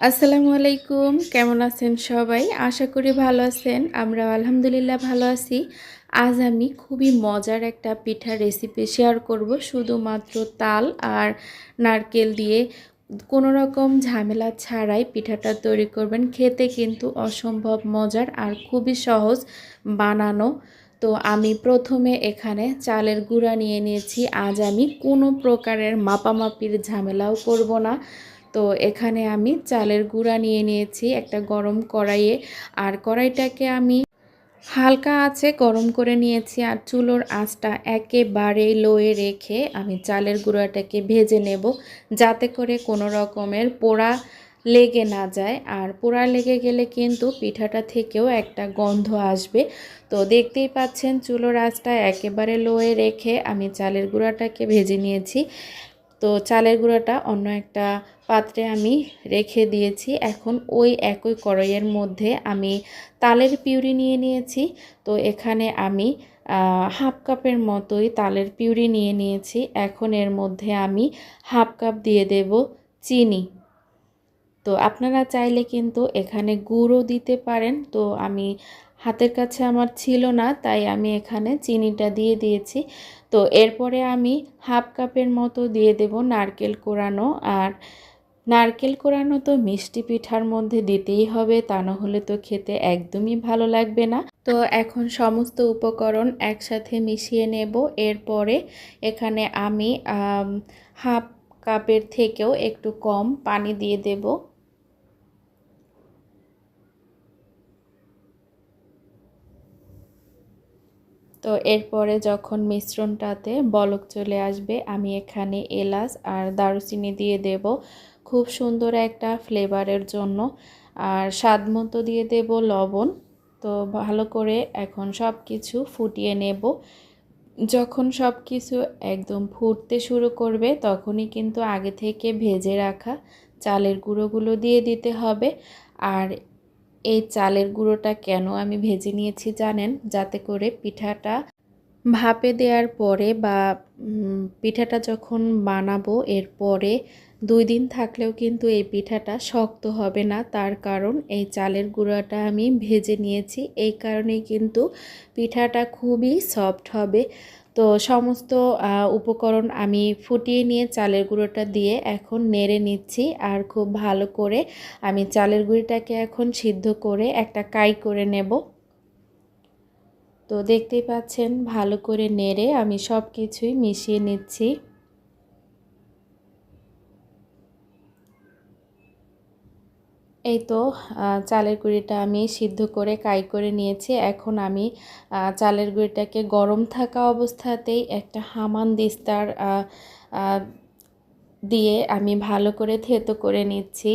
আসসালামু আলাইকুম, কেমন আছেন সবাই? আশা করি ভালো আছেন আমরা আলহামদুলিল্লাহ ভালো আছি। আজ আমি খুবই মজার একটা পিঠা রেসিপি শেয়ার করব, শুধুমাত্র তাল আর নারকেল দিয়ে। কোনো রকম ঝামেলা ছাড়াই পিঠাটা তৈরি করবেন, খেতে কিন্তু অসম্ভব মজার আর খুবই সহজ বানানো। তো আমি প্রথমে এখানে চালের গুঁড়া নিয়ে নিয়েছি, আজ আমি কোনো প্রকারের মাপামাপির ঝামেলাও করব না। তো এখানে আমি চালের গুঁড়া নিয়ে নিয়েছি একটা গরম কড়াইয়ে। আর কড়াইটাকে আমি হালকা আছে গরম করে নিয়েছি আর চুলোর আঁচটা একেবারে লোয়ে রেখে আমি চালের গুঁড়াটাকে ভেজে নেব যাতে করে কোনো রকমের পোড়া লেগে না যায়। আর পোড়া লেগে গেলে কিন্তু পিঠাটা থেকেও একটা গন্ধ আসবে। তো দেখতেই পাচ্ছেন চুলোর আঁচটা একেবারে লোয়ে রেখে আমি চালের গুঁড়াটাকে ভেজে নিয়েছি। তো চালের গুঁড়াটা অন্য একটা পাত্রে আমি রেখে দিয়েছি। এখন ওই একই কড়াইয়ের মধ্যে আমি তালের পিউরি নিয়ে নিয়েছি। তো এখানে আমি হাফ কাপের মতোই তালের পিউরি নিয়ে নিয়েছি। এখন এর মধ্যে আমি হাফ কাপ দিয়ে দেব চিনি। তো আপনারা চাইলে কিন্তু এখানে গুঁড়ও দিতে পারেন। তো আমি, হাতের কাছে আমার ছিল না, তাই আমি এখানে চিনিটা দিয়ে দিয়েছি। তো এরপরে আমি হাফ কাপের মতো দিয়ে দেব নারকেল কোরানো। আর নারকেল কোরানো তো মিষ্টি পিঠার মধ্যে দিতেই হবে, তা না হলে তো খেতে একদমই ভালো লাগবে না। তো এখন সমস্ত উপকরণ একসাথে মিশিয়ে নেব। এরপরে এখানে আমি হাফ কাপের থেকেও একটু কম পানি দিয়ে দেব। তো এরপরে যখন মিশ্রণটাতে বলক চলে আসবে, আমি এখানে এলাচ আর দারুচিনি দিয়ে দেব। খুব সুন্দর একটা ফ্লেভারের জন্য। আর স্বাদ মতো দিয়ে দেব লবণ। তো ভালো করে এখন সব কিছু ফুটিয়ে নেব। যখন সব কিছু একদম ফুটতে শুরু করবে, তখনই কিন্তু আগে থেকে ভেজে রাখা চালের গুঁড়োগুলো দিয়ে দিতে হবে। আর এই চালের গুঁড়োটা কেন আমি ভেজে নিয়েছি জানেন? যাতে করে পিঠাটা ভাপে দেওয়ার পরে বা পিঠাটা যখন বানাবো, এরপরে দুই দিন থাকলেও কিন্তু এই পিঠাটা শক্ত হবে না। তার কারণ এই চালের গুঁড়াটা আমি ভেজে নিয়েছি। এই কারণেই কিন্তু পিঠাটা খুবই সফট হবে। তো সমস্ত উপকরণ আমি ফুটিয়ে নিয়ে চালের গুঁড়োটা দিয়ে এখন নেড়ে নিচ্ছি আর খুব ভালো করে আমি চালের গুঁড়িটাকে এখন সিদ্ধ করে একটা কাই করে নেব। তো দেখতেই পাচ্ছেন, ভালো করে নেড়ে আমি সব কিছুই মিশিয়ে নিচ্ছি। এই তো চালের গুঁড়িটা আমি সিদ্ধ করে কাই করে নিয়েছি। এখন আমি চালের গুঁড়িটাকে গরম থাকা অবস্থাতেই একটা হামান দিস্তার দিয়ে আমি ভালো করে থেতো করে নিচ্ছি।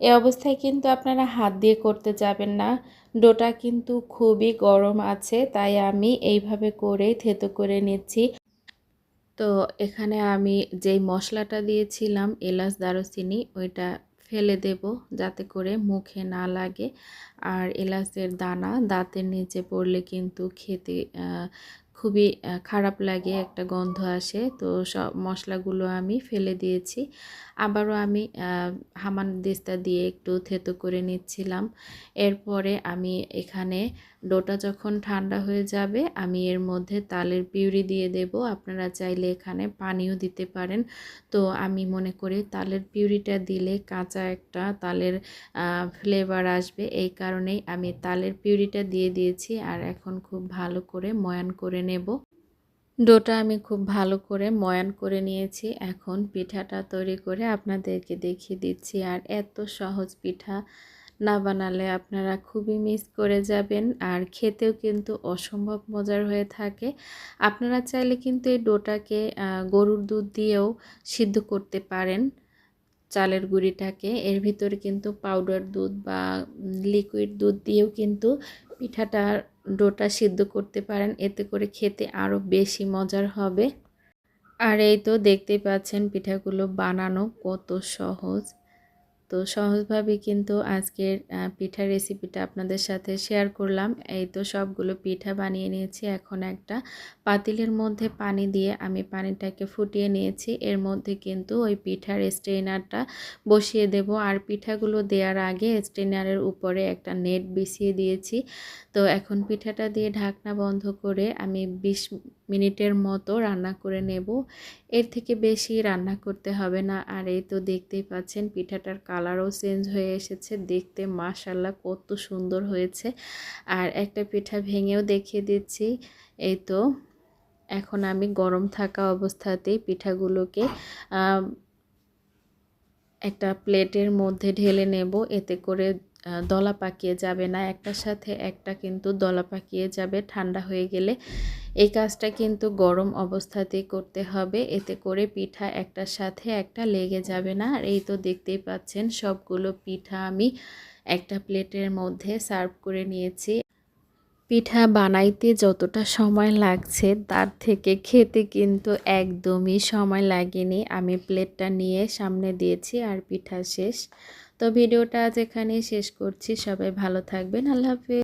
এ অবস্থায় কিন্তু আপনারা হাত দিয়ে করতে যাবেন না। ডোটা কিন্তু খুবই গরম আছে, তাই আমি এইভাবে করেই থেতো করে নিচ্ছি। তো এখানে আমি যেই মশলাটা দিয়েছিলাম, এলাচ দারুচিনি, ওইটা ফেলে দেব যাতে করে মুখে না লাগে। আর এলাচের দানা দাঁতের নিচে পড়লে কিন্তু খেতে খুবই খারাপ লাগে, একটা গন্ধ আসে। তো সব মশলাগুলো আমি ফেলে দিয়েছি। আবারও আমি হামান দিস্তা দিয়ে একটু থেতো করে নিচ্ছিলাম। এরপরে আমি এখানে ডোটা যখন ঠান্ডা হয়ে যাবে, আমি এর মধ্যে তালের পিউরি দিয়ে দেব। আপনারা চাইলে এখানে পানিও দিতে পারেন। তো আমি মনে করি তালের পিউরিটা দিলে কাঁচা একটা তালের ফ্লেভার আসবে। এই কারণেই আমি তালের পিউরিটা দিয়ে দিয়েছি। আর এখন খুব ভালো করে ময়ান করে নেব। ডোটা আমি খুব ভালো করে ময়ান করে নিয়েছি। এখন পিঠাটা তৈরি করে আপনাদেরকে দেখিয়ে দিচ্ছি। আর এত সহজ পিঠা না বানালে আপনারা খুবই মিস করে যাবেন। আর খেতেও কিন্তু অসম্ভব মজার হয়ে থাকে। আপনারা চাইলে কিন্তু এই ডোটাকে গরুর দুধ দিয়েও সিদ্ধ করতে পারেন। চালের গুঁড়িটাকে এর ভিতরে কিন্তু পাউডার দুধ বা লিকুইড দুধ দিয়েও কিন্তু পিঠাটা ডোটা সিদ্ধ করতে পারেন। এতে করে খেতে আরও বেশি মজার হবে। আর এই তো দেখতেই পাচ্ছেন পিঠাগুলো বানানো কত সহজ। তো সহজভাবে কিন্তু আজকের পিঠার রেসিপিটা আপনাদের সাথে শেয়ার করলাম। এই তো সবগুলো পিঠা বানিয়ে নিয়েছি। এখন একটা পাতিলের মধ্যে পানি দিয়ে আমি পানিটাকে ফুটিয়ে নিয়েছি। এর মধ্যে কিন্তু ওই পিঠার স্ট্রেনারটা বসিয়ে দেব। আর পিঠাগুলো দেওয়ার আগে স্ট্রেনারের উপরে একটা নেট বিছিয়ে দিয়েছি। তো এখন পিঠাটা দিয়ে ঢাকনা বন্ধ করে আমি বিশ মিনিটের মতো রান্না করে নেব। এর থেকে বেশি রান্না করতে হবে না। আর এই তো দেখতেই পাচ্ছেন, পিঠাটার কালারও চেঞ্জ হয়ে এসেছে। দেখতে মাশাল্লাহ কত সুন্দর হয়েছে। আর একটা পিঠা ভেঙেও দেখিয়ে দিচ্ছি। এই তো এখন আমি গরম থাকা অবস্থাতেই পিঠাগুলোকে একটা প্লেটের মধ্যে ঢেলে নেব। এতে করে দলা পাকিয়ে যাবে না, একটার সাথে একটা কিন্তু দলা পাকিয়ে যাবে, ঠান্ডা হয়ে গেলে। এই কাজটা কিন্তু গরম অবস্থাতেই করতে হবে, এতে করে পিঠা একটার সাথে একটা লেগে যাবে না। আর এই তো দেখতেই পাচ্ছেন, সবগুলো পিঠা আমি একটা প্লেটের মধ্যে সার্ভ করে নিয়েছি। পিঠা বানাইতে যতটা সময় লাগছে, তার থেকে খেতে কিন্তু একদমই সময় লাগেনি। আমি প্লেটটা নিয়ে সামনে দিয়েছি আর পিঠা শেষ। তো ভিডিওটা আজ এখানেই শেষ করছি। সবাই ভালো থাকবেন। আল্লাহ হাফেজ।